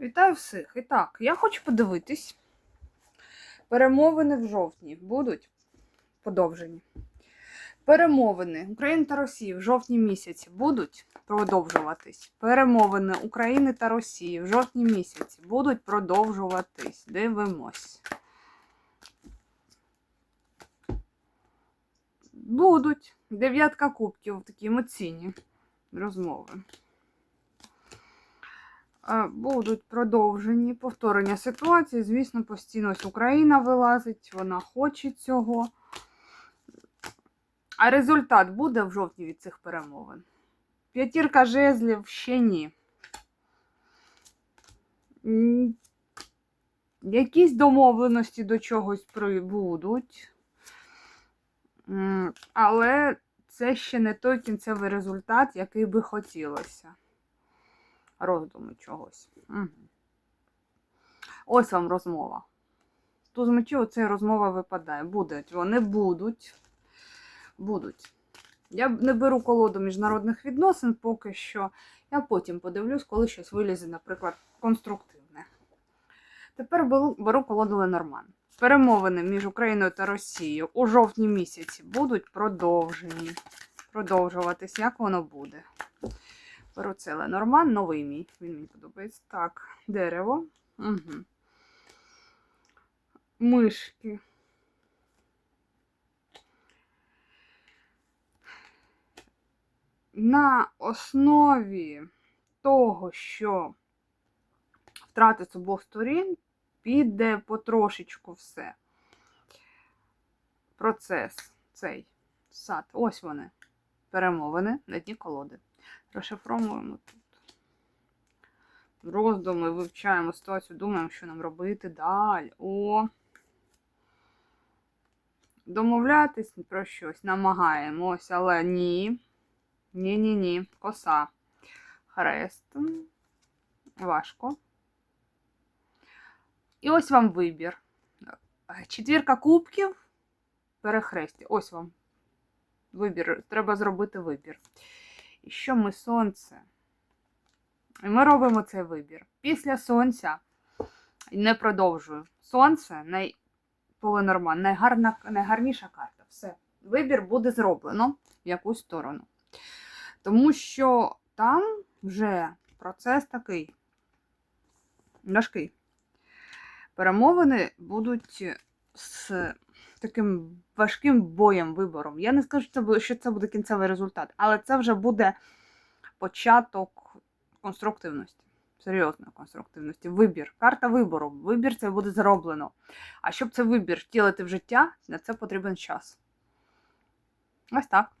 Вітаю всіх. І так, я хочу подивитись. Перемовини в жовтні будуть подовжені. Перемовини України та Росії в жовтні місяці будуть продовжуватись. Перемовини України та Росії в жовтні місяці будуть продовжуватись. Дивимось. Будуть. Дев'ятка кубків такі емоційні розмови. Будуть продовжені повторення ситуації. Звісно, постійно ось Україна вилазить, вона хоче цього. А результат буде в жовтні від цих перемовин. П'ятірка жезлів ще ні. Якісь домовленості до чогось прибудуть. Але це ще не той кінцевий результат, який би хотілося роздуми чогось. Угу. Ось вам розмова. Тут з мечів оця розмова випадає. Будуть, вони будуть. Будуть. Я не беру колоду міжнародних відносин поки що. Я потім подивлюсь, коли щось вилізе, наприклад, конструктивне. Тепер беру колоду Ленорман. Перемовини між Україною та Росією у жовтні місяці будуть продовжені. Продовжуватись, як воно буде. Беру це Ленорман, новий мій. Він мені подобається. Так, дерево. Угу. Мишки. На основі того, що втрати з обох сторін, піде потрошечку все. Процес цей сад. Ось вони. Перемовини на дні колоди. Розшифровуємо тут. Роздуми, вивчаємо ситуацію, думаємо, що нам робити далі. О. Домовлятись про щось намагаємось, але ні. Ні-ні-ні. Коса. Хрест. Важко. І ось вам вибір. Четвірка кубків. Перехрестя. Ось вам. Вибір. Треба зробити вибір. Що ми сонце? І ми робимо цей вибір. Після сонця не продовжую. Сонце най... Поленорман, найгарна, найгарніша карта. Все. Вибір буде зроблено в якусь сторону. Тому що там вже процес такий важкий. Перемовини будуть з таким важким боєм, вибором. Я не скажу, що це буде, це кінцевий результат, але це вже буде початок конструктивності. Серйозної конструктивності. Вибір. Карта вибору. Вибір це буде зроблено. А щоб цей вибір втілити в життя, на це потрібен час. Ось так.